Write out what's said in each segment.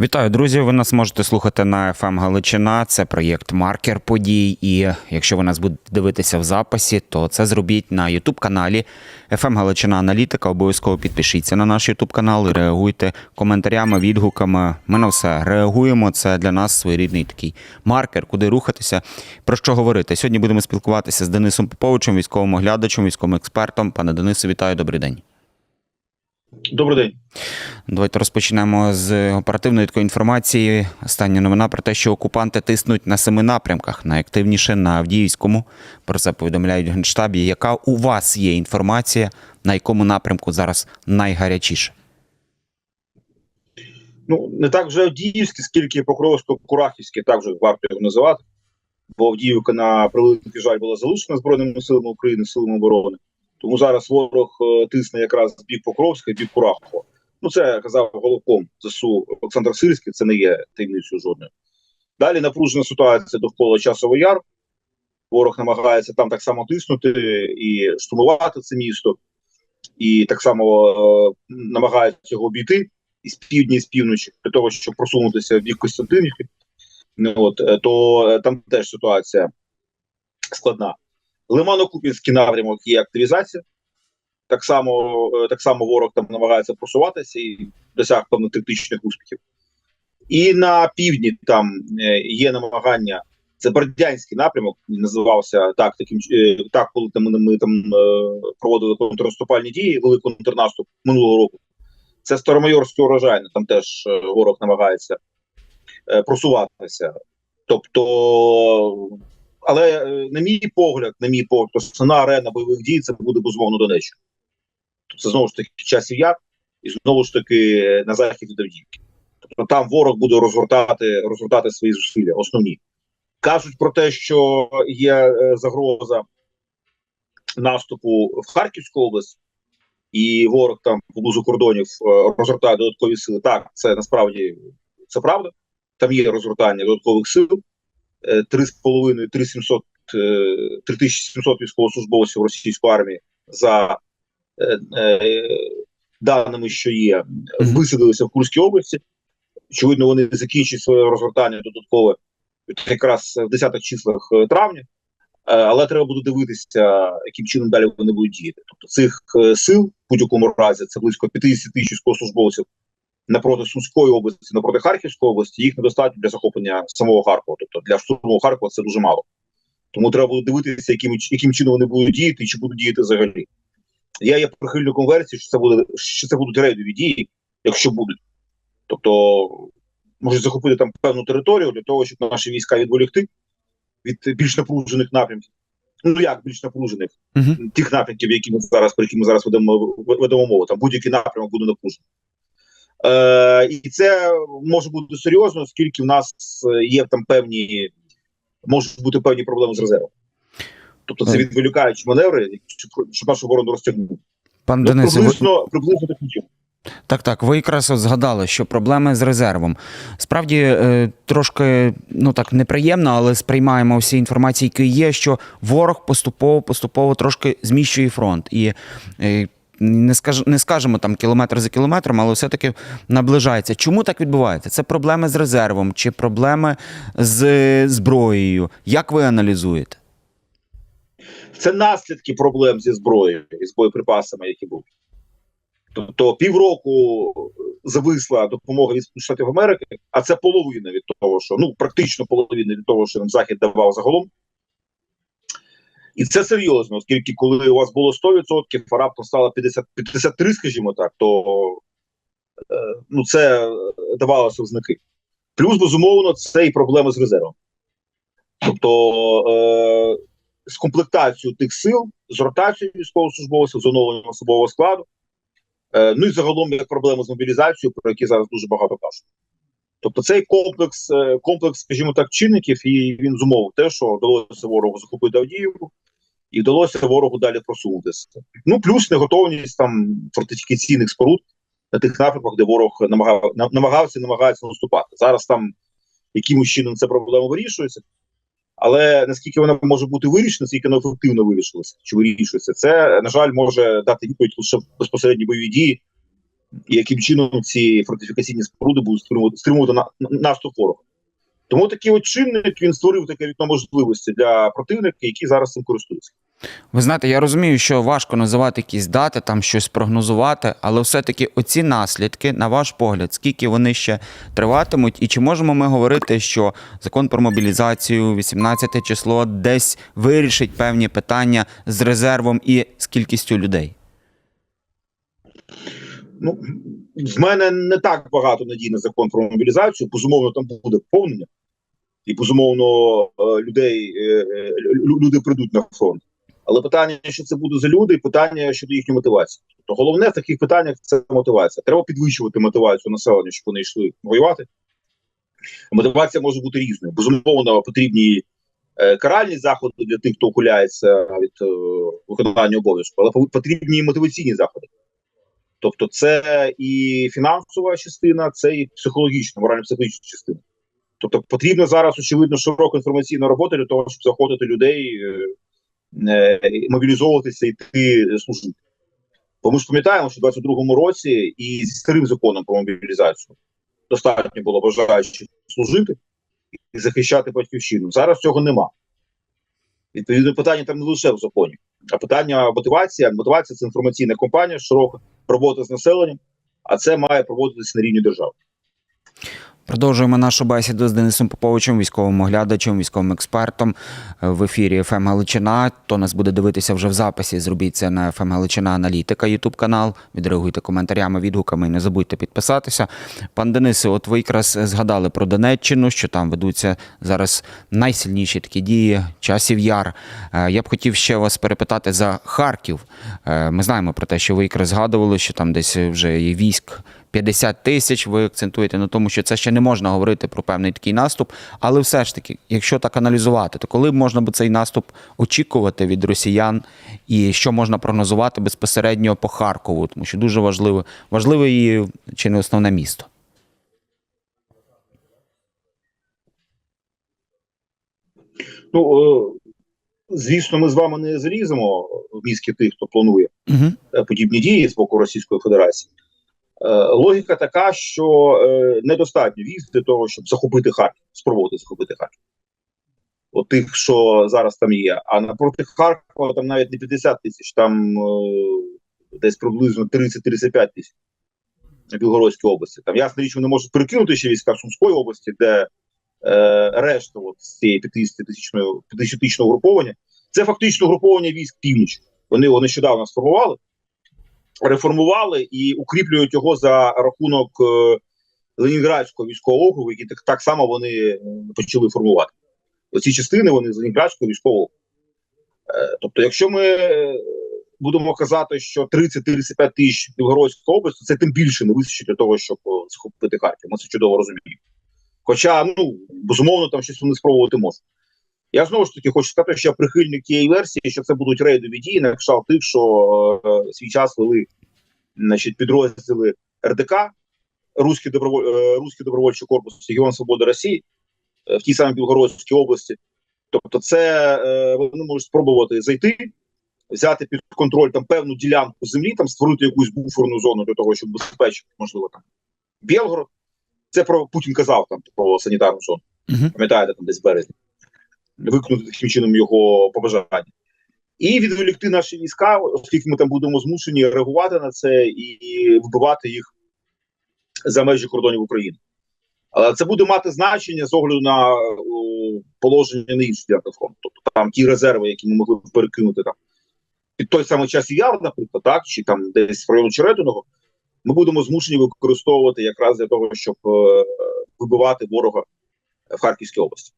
Вітаю, друзі! Ви нас можете слухати на FM Галичина. Це проєкт Маркер подій. І якщо ви нас будете дивитися в записі, то це зробіть на youtube каналі FM Галичина Аналітика. Обов'язково підпишіться на наш youtube канал і реагуйте коментарями, відгуками. Ми на все реагуємо. Це для нас своєрідний такий маркер, куди рухатися, про що говорити. Сьогодні будемо спілкуватися з Денисом Поповичем, військовим оглядачем, військовим експертом. Пане Денису, вітаю, добрий день. Добрий день. Давайте розпочнемо з оперативної такої інформації. Остання новина про те, що окупанти тиснуть на семи напрямках, найактивніше на Авдіївському. Про це повідомляють в Генштабі. Яка у вас є інформація, на якому напрямку зараз найгарячіше? Ну не так вже Авдіївське, скільки Покровсько-Курахівське, так вже варто його називати. Бо Авдіївка на превеликий жаль була залишена Збройними силами України, силами оборони. Тому зараз ворог е, тисне якраз бік Покровська, бік Курахова. Ну це казав головком ЗСУ Олександр Сирський, це не є таємницею жодною. Далі напружена ситуація довкола часового яр. Ворог намагається там так само тиснути і штурмувати це місто, і так само е, намагається його обійти із півдня, і з півночі, для того, щоб просунутися в бік Костянтинівки. Ну, от, е, то е, там теж ситуація складна. Лимано-Купінський напрямок є активізація. Так само е, так само ворог там намагається просуватися і досяг певних тактичних успіхів. І на півдні там е, є намагання. Це Бердянський напрямок, він називався так, таким е, так, коли там ми, там проводили контрнаступальні дії, великий контрнаступ минулого року. Це Старомайорське урожайне, там теж ворог намагається просуватися. Тобто, але е, на мій погляд, на мій погляд, основна арена бойових дій це буде безумовно Донеччина. Це знову ж таки часів яр, і знову ж таки е, на захід від Авдіївки. Тобто там ворог буде розгортати, розгортати свої зусилля, основні. Кажуть про те, що є е, загроза наступу в Харківську область, і ворог там поблизу кордонів розгортає додаткові сили. Так, це насправді це правда. Там є розгортання додаткових сил. Е, 3,5 3700 е, 3700 військовослужбовців російської армії за е, е, даними, що є, висадилися в Курській області. Очевидно, вони закінчать своє розгортання додаткове якраз в 10-х числах е, травня. Але треба буде дивитися, яким чином далі вони будуть діяти. Тобто цих сил в будь-якому разі це близько 50 тисяч військовослужбовців напроти Сумської області, напроти Харківської області, їх недостатньо для захоплення самого Харкова. Тобто для штурму Харкова це дуже мало. Тому треба буде дивитися, яким, яким чином вони будуть діяти і чи будуть діяти взагалі. Я є прихильником версії, що це буде що це будуть рейдові дії, якщо будуть. Тобто можуть захопити там певну територію для того, щоб наші війська відволікти від більш напружених напрямків. Ну як більш напружених Угу. тих напрямків, які ми зараз про які ми зараз ведемо ведемо мову. Там будь-який напрямок буде напружений. Е, і це може бути серйозно, оскільки в нас е, є там певні, можуть бути певні проблеми з резервом. Тобто це Е. відволікаючі маневри, щоб, нашу оборону розтягнути. Пан Ну, Денис, ви... приблизно, приблизно таким чином. так, так, ви якраз от згадали, що проблеми з резервом. Справді е, трошки ну так неприємно, але сприймаємо всі інформації, які є, що ворог поступово поступово трошки зміщує фронт. І не скаж, не скажемо там кілометр за кілометром, але все-таки наближається. Чому так відбувається? Це проблеми з резервом чи проблеми з зброєю? Як ви аналізуєте? Це наслідки проблем зі зброєю і з боєприпасами, які були. Тобто півроку зависла допомога від Штатів Америки, а це половина від того, що ну практично половина від того, що нам Захід давав загалом. І це серйозно, оскільки коли у вас було 100%, а раптом стало 50, 53, скажімо так, то е, ну це давалося в знаки. Плюс, безумовно, це і проблеми з резервом. Тобто е, з комплектацією тих сил, з ротацією військовослужбовців, з оновленням особового складу. Е, ну і загалом як проблеми з мобілізацією, про які зараз дуже багато кажуть. Тобто цей комплекс, е, комплекс, скажімо так, чинників, і він зумовив те, що вдалося ворогу захопити Авдіївку, і вдалося ворогу далі просунутися. Ну, плюс неготовність там фортифікаційних споруд на тих напрямках, де ворог намагав, намагався намагається наступати. Зараз там якимось чином ця проблема вирішується. Але наскільки вона може бути вирішена, наскільки вона ефективно вирішилася чи вирішується, це на жаль може дати відповідь лише безпосередні бойові дії яким чином ці фортифікаційні споруди будуть стримувати, стримувати на, на- наступ ворога. Тому такий от чинник він створив таке вікно можливості для противника, які зараз цим користуються. Ви знаєте, я розумію, що важко називати якісь дати, там щось прогнозувати, але все-таки оці наслідки, на ваш погляд, скільки вони ще триватимуть, і чи можемо ми говорити, що закон про мобілізацію, 18 число, десь вирішить певні питання з резервом і з кількістю людей? Ну, з мене не так багато надій на закон про мобілізацію. Безумовно, там буде поповнення, і безумовно е, людей е, е, лю- люди прийдуть на фронт. Але питання, що це буде за люди, і питання щодо їхньої мотивації. Тобто головне в таких питаннях це мотивація. Треба підвищувати мотивацію населення, щоб вони йшли воювати. Мотивація може бути різною. Безумовно, потрібні каральні заходи для тих, хто ухиляється від виконання обов'язку, але потрібні мотиваційні заходи. Тобто, це і фінансова частина, це і психологічна, морально-психологічна частина. Тобто, потрібна зараз, очевидно, широка інформаційна робота для того, щоб заходити людей, е, е, мобілізовуватися йти служити. Бо ми ж пам'ятаємо, що в 22-му році і зі старим законом про мобілізацію достатньо було бажаючих служити і захищати батьківщину. Зараз цього нема. Відповідно, питання там не лише в законі, а питання мотивація. Мотивація це інформаційна компанія, широка робота з населенням, а це має проводитися на рівні держави. Продовжуємо нашу бесіду з Денисом Поповичем, військовим оглядачем, військовим експертом е, в ефірі ФМ Галичина. Хто нас буде дивитися вже в записі, зробіть це на ФМ Галичина Аналітика, Ютуб канал. Відреагуйте коментарями, відгуками і не забудьте підписатися. Пан Денисе, от ви якраз згадали про Донеччину, що там ведуться зараз найсильніші такі дії, часів яр. Е, Я б хотів ще вас перепитати за Харків. Е, Ми знаємо про те, що ви якраз згадували, що там десь вже є військ 50 тисяч. Ви акцентуєте на тому, що це ще не можна говорити про певний такий наступ. Але все ж таки, якщо так аналізувати, то коли б можна б цей наступ очікувати від росіян, і що можна прогнозувати безпосередньо по Харкову, тому що дуже важливо, важливе і чи не основне місто. Ну е, звісно, ми з вами не заліземо в мізки тих, хто планує Угу. подібні дії з боку Російської Федерації. Е, Логіка така, що е, недостатньо військ для того, щоб захопити Харків, спробувати захопити Харків. От тих, що зараз там є. А напроти Харкова там навіть не 50 тисяч, там е, десь приблизно 30-35 тисяч на Білгородській області. Там ясна річ, вони можуть перекинути ще війська Сумської області, де е, решта от, з цієї 50-тисячного 50-тисячного угруповання. Це фактично угруповання військ північ. Вони його нещодавно сформували реформували і укріплюють його за рахунок е, Ленінградського військового округу, який так, так само вони е, почали формувати. Оці частини вони з Ленінградського військового округу. Е, тобто, якщо ми будемо казати, що 30-35 тисяч Білгородської області, це тим більше не вистачить для того, щоб схопити Харків. Ми це чудово розуміємо. Хоча, ну безумовно, там щось вони спробувати можуть. Я знову ж таки хочу сказати, що я прихильник тієї версії, що це будуть рейдові дії, на кшталт тих, що е, свій час вели значить, підрозділи РДК, Руський, доброволь, е, Руський добровольчий корпус Регіон Свободи Росії е, в тій самій Білгородській області. Тобто, це е, вони можуть спробувати зайти, взяти під контроль там певну ділянку землі, там створити якусь буферну зону для того, щоб безпечити, можливо, там Білгород. Це про Путін казав там про санітарну зону. Угу. Пам'ятаєте, там десь в березні. Виконати таким чином його побажання. І відволікти наші війська, оскільки ми там будемо змушені реагувати на це і вбивати їх за межі кордонів України. Але це буде мати значення з огляду на о, положення на фронту. Тобто там ті резерви, які ми могли перекинути там під той самий час яр, наприклад, так, чи там десь в району Черединого, ми будемо змушені використовувати якраз для того, щоб е, вибивати ворога в Харківській області.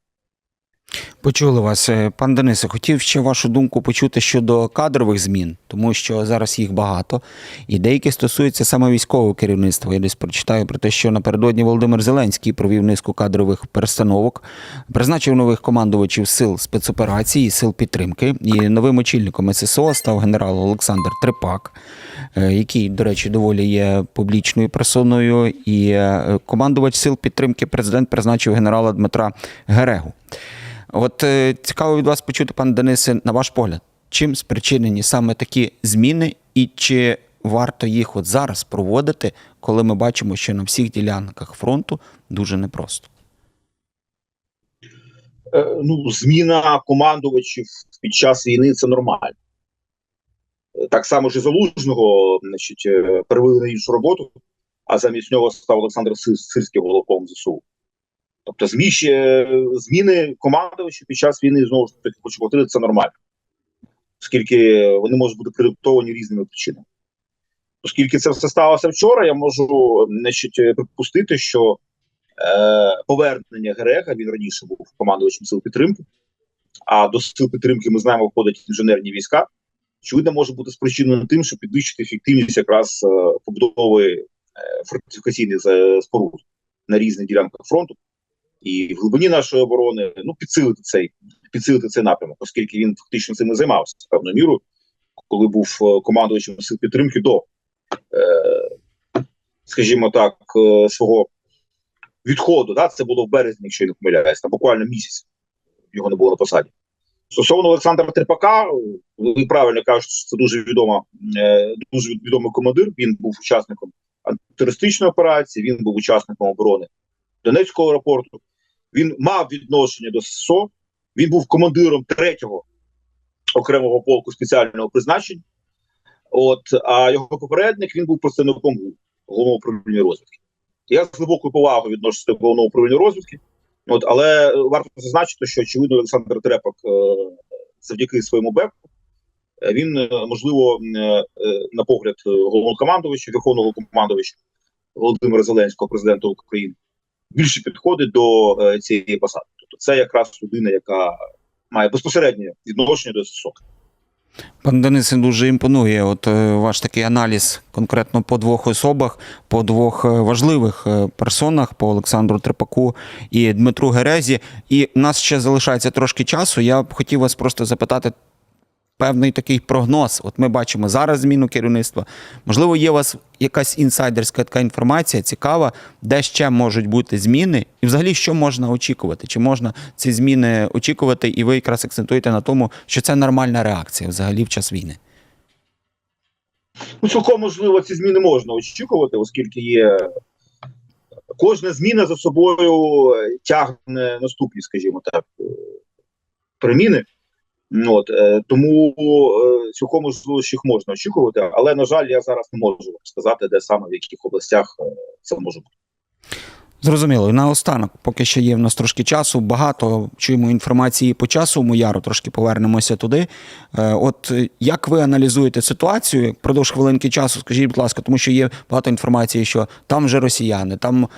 Почули вас, Е, пан Денисе. Хотів ще вашу думку почути щодо кадрових змін, тому що зараз їх багато, і деякі стосуються саме військового керівництва. Я десь прочитаю про те, що напередодні Володимир Зеленський провів низку кадрових перестановок, призначив нових командувачів сил спецоперацій і сил підтримки. І новим очільником ССО став генерал Олександр Трепак, е, який, до речі, доволі є публічною персоною. І е, командувач сил підтримки президент призначив генерала Дмитра Герегу. От е, цікаво від вас почути, пане Денисе, на ваш погляд, чим спричинені саме такі зміни, і чи варто їх от зараз проводити, коли ми бачимо, що на всіх ділянках фронту дуже непросто? Е, ну, зміна командувачів під час війни це нормально. Так само ж і залужного, значить, е, перевели іншу роботу, а замість нього став Олександр Сир- Сирський головком ЗСУ. Тобто зміщ, е, зміни командувачів під час війни знову ж таки хочу повторити, це нормально, оскільки вони можуть бути продиктовані різними причинами. Оскільки це все сталося вчора, я можу значить, е, припустити, що е, повернення Герега, він раніше був командувачем сил підтримки, а до сил підтримки ми знаємо, входять інженерні війська. Очевидно, може бути спричинено тим, щоб підвищити ефективність якраз е, побудови фортифікаційних споруд на різних ділянках фронту і в глибині нашої оборони ну підсилити цей підсилити цей напрямок, оскільки він фактично цим і займався певною мірою, коли був е, командувачем сил підтримки до, е, скажімо так, е, свого відходу. Да? Це було в березні, якщо я не помиляюсь, там буквально місяць його не було на посаді. Стосовно Олександра Трепака, ви правильно кажете, що це дуже відома, е, дуже відомий командир. Він був учасником антитерористичної операції, він був учасником оборони Донецького аеропорту. Він мав відношення до ССО, він був командиром третього окремого полку спеціального призначення. От, а його попередник він був представником головного управління розвідки. Я з глибокою повагою відношуся до головного управління розвідки. От, але варто зазначити, що очевидно Олександр Трепак е, завдяки своєму беку, е, він е, можливо е, е, на погляд головного командувача, верховного командувача Володимира Зеленського, президента України, більше підходить до е, цієї посади. Тобто це якраз людина, яка має безпосереднє відношення до ССО. Пан Денисе, дуже імпонує. От е, ваш такий аналіз конкретно по двох особах, по двох е, важливих персонах, по Олександру Трепаку і Дмитру Герезі. І в нас ще залишається трошки часу. Я б хотів вас просто запитати певний такий прогноз. От ми бачимо зараз зміну керівництва. Можливо, є у вас якась інсайдерська така інформація цікава, де ще можуть бути зміни, і взагалі що можна очікувати? Чи можна ці зміни очікувати, і ви якраз акцентуєте на тому, що це нормальна реакція взагалі в час війни? Ну, цілком можливо, ці зміни можна очікувати, оскільки є кожна зміна за собою тягне наступні, скажімо так, переміни. Ну, От, е, тому е, цілком можливо, що їх можна очікувати, але, на жаль, я зараз не можу сказати, де саме в яких областях е, це може бути. Зрозуміло. І наостанок, поки ще є в нас трошки часу, багато чуємо інформації по часу. Яру трошки повернемося туди. От як ви аналізуєте ситуацію? Продовж хвилинки часу, скажіть, будь ласка, тому що є багато інформації, що там вже росіяни, там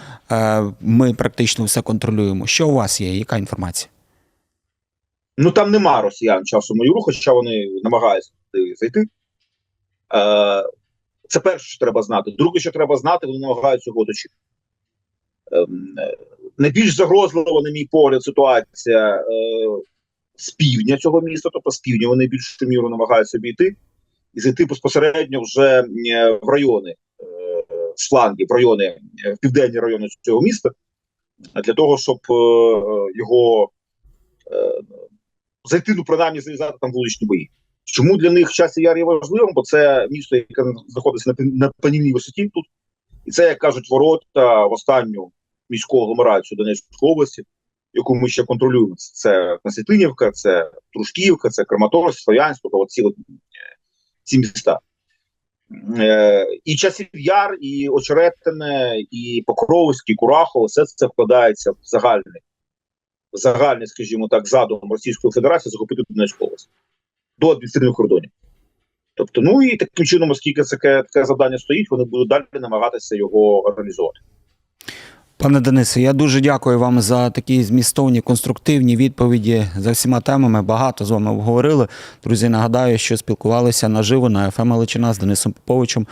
ми практично все контролюємо. Що у вас є? Яка інформація? Ну там нема росіян часу майору, хоча вони намагаються туди зайти. Е, це перше, що треба знати. Друге, що треба знати, вони намагаються його оточити. Ем, е, найбільш загрозлива, на мій погляд, ситуація е, з півдня цього міста, тобто з півдня вони більшу міру намагаються обійти і зайти безпосередньо вже е, в райони е, з флангів, в райони, е, в південні райони цього міста, для того, щоб е, е, його зайти, ну принаймні зав'язати там вуличні бої. Чому для них час яр є важливим? Бо це місто, яке знаходиться на, на панівній висоті тут, і це, як кажуть, ворота в останню міську агломерацію Донецької області, яку ми ще контролюємо. Це Константинівка, це Трушківка, це Краматорськ, Слов'янськ, тобто от, е, ці міста. Е, і часів яр, і Очеретине, і Покровськ, і Курахово, все це вкладається в загальний загальний, скажімо так, задум Російської Федерації захопити Донецьку область до адміністративних кордонів. Тобто, ну і таким чином, оскільки це таке, завдання стоїть, вони будуть далі намагатися його реалізувати. Пане Денисе, я дуже дякую вам за такі змістовні конструктивні відповіді за всіма темами. Багато з вами обговорили. Друзі, нагадаю, що спілкувалися наживо на ФМ Галичина з Денисом Поповичем,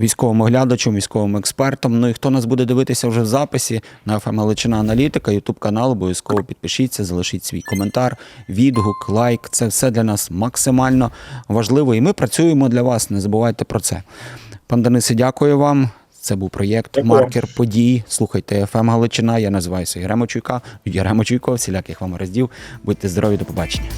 військовим оглядачем, військовим експертом. Ну і хто нас буде дивитися вже в записі на ФМ Галичина Аналітика, Ютуб канал, обов'язково підпишіться, залишіть свій коментар, відгук, лайк. Це все для нас максимально важливо. І ми працюємо для вас. Не забувайте про це. Пан Денисе, дякую вам. Це був проєкт Дякую. Маркер подій. Слухайте ФМ Галичина. Я називаюся Єремо Чуйка. Єремо Чуйко, всіляких вам роздів. Будьте здорові, до побачення.